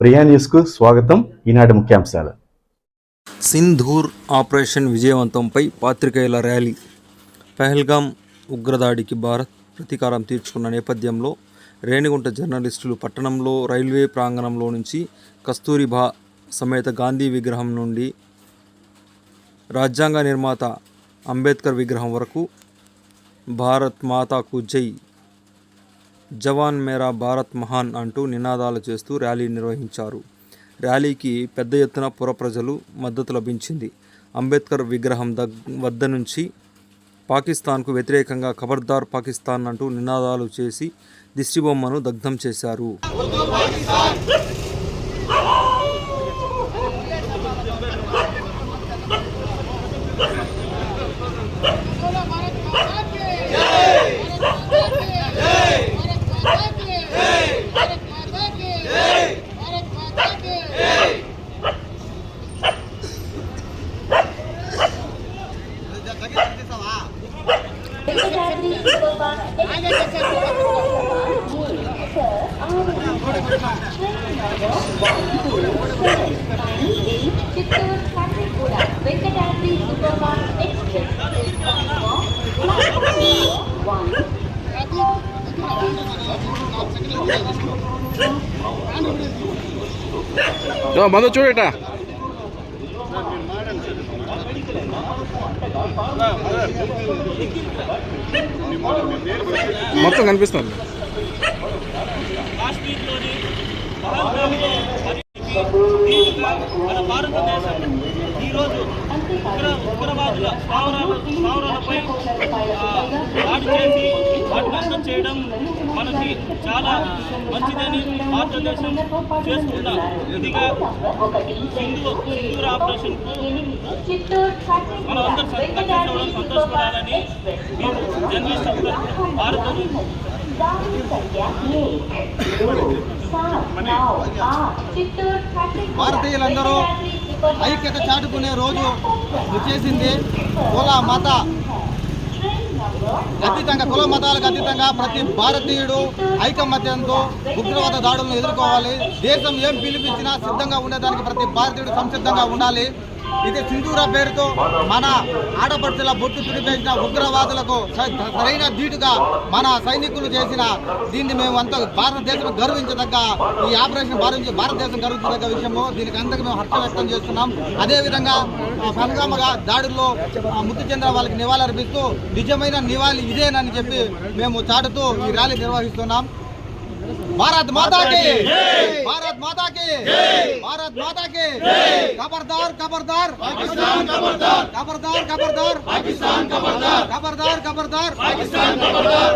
ప్రియా న్యూస్కు స్వాగతం. ఈనాటి ముఖ్యాంశాలు. సింధూర్ ఆపరేషన్ విజయవంతంపై పాత్రికేయుల ర్యాలీ. పహల్గాం ఉగ్రదాడికి భారత్ ప్రతీకారం తీర్చుకున్న నేపథ్యంలో రేణిగుంట జర్నలిస్టులు పట్టణంలో రైల్వే ప్రాంగణంలో నుంచి కస్తూరిబా సమేత గాంధీ విగ్రహం నుండి రాజ్యాంగ నిర్మాత అంబేద్కర్ విగ్రహం వరకు భారత్ మాతాకు జై. జవాన్ మేరా భారత్ మహాన్ అంటూ నినాదాలు చేస్తూ ర్యాలీ నిర్వహించారు. ర్యాలీకి పెద్ద ఎత్తున పుర ప్రజలు మద్దతు లభించింది. అంబేద్కర్ విగ్రహం దగ్ వద్ద నుంచి పాకిస్తాన్కు వ్యతిరేకంగా ఖబర్దార్ పాకిస్తాన్ అంటూ నినాదాలు చేసి దిష్టిబొమ్మను దగ్ధం చేశారు. 야, 만원 쪼개다. మొత్తం కనిపిస్తుంది. మన భారతదేశం ఉగ్రవాదుల స్థావరాల స్థావరాలపై దాడి చేసి వాటిని చేయడం మనకి చాలా మంచిదని భారతదేశం చేస్తున్న ఇదిగా సింధు సింధూర్ ఆపరేషన్ మనం అందరం సంతోషపడాలని మేము జర్నలిస్టులు భారత భారతీయులందరూ ఐక్యత చాటుకునే రోజు వచ్చేసింది. కుల మత అతీతంగా కుల మతాలకు అతీతంగా ప్రతి భారతీయుడు ఐకమత్యంతో ఉగ్రవాద దాడులను ఎదుర్కోవాలి. దేశం ఏం పిలిపించినా సిద్ధంగా ఉండేదానికి ప్రతి భారతీయుడు సంసిద్ధంగా ఉండాలి. ఇది సింధూర పేరుతో మన ఆడపడుచుల బొట్టు తుడిపేసిన ఉగ్రవాదులకు సరైన ధీటుగా మన సైనికులు చేసిన దీన్ని మేము అంత భారతదేశం గర్వించదగ్గ ఈ ఆపరేషన్ భారత భారతదేశం గర్వించదగ్గ విషయము. దీనికి అంతకు మేము హర్షం వ్యక్తం చేస్తున్నాం. అదేవిధంగా ఆ, పహల్గామగా దాడుల్లో మృతి చెందిన వాళ్ళకి నివాళులర్పిస్తూ నిజమైన నివాళి ఇదేనని చెప్పి మేము చాటుతూ ఈ ర్యాలీ నిర్వహిస్తున్నాం. భారత్ మాతాకి భారత్ మాతాకి భారత్ మాతాకి ఖబర్దార్ ఖబర్దార్ పాకిస్తాన్ ఖబర్దార్ ఖబర్దార్ ఖబర్దార్ పాకిస్తాన్ ఖబర్దార్ ఖబర్దార్ ఖబర్దార్ పాకిస్తాన్ ఖబర్దార్